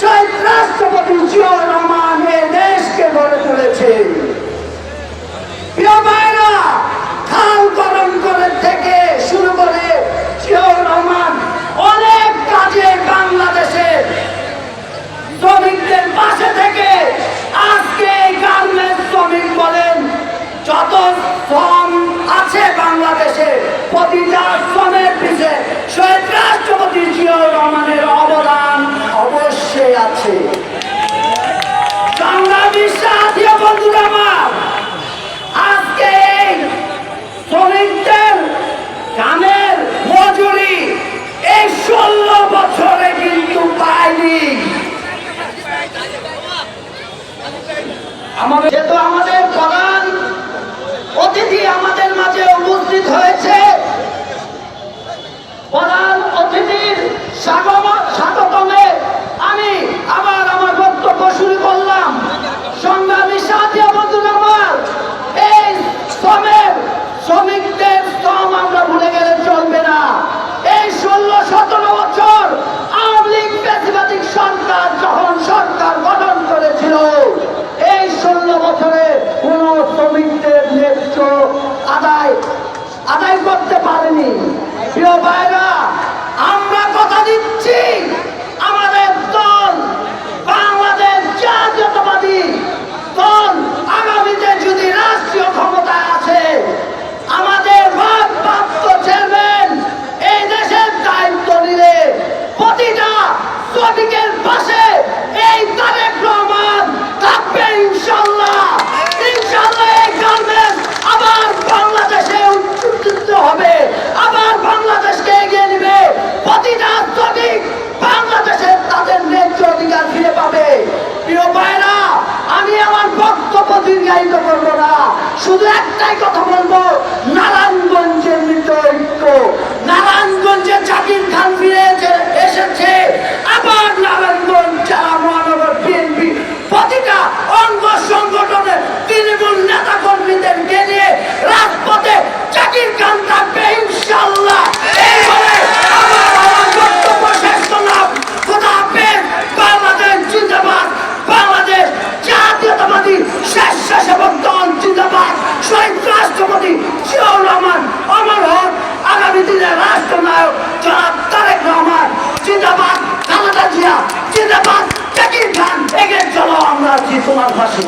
শহীদ রাষ্ট্রপতি জিয়াউর রহমান দেশকে গড়ে তুলেছে। প্রিয় ভাইরা খাল গরম করে থেকে শুরু করে জিয়াউর রহমান অনেক কাজে বাংলাদেশে। শ্রমিকদের পাশে থেকে আজকে গার্মেন্টস শ্রমিক বলেন, যত শ্রম আছে বাংলাদেশে, প্রতিটা শ্রমের পিছে শহীদ রাষ্ট্রপতি জিয়াউর আমাদের যেহেতু আমাদের আদায় আদায় করতে পারেনি। প্রিয় ভাইরা আমি আমার বক্তব্য দীর্ঘায়িত করব না। শুধু একটাই কথা বলব না ফাঁসি তোমার ফাঁসি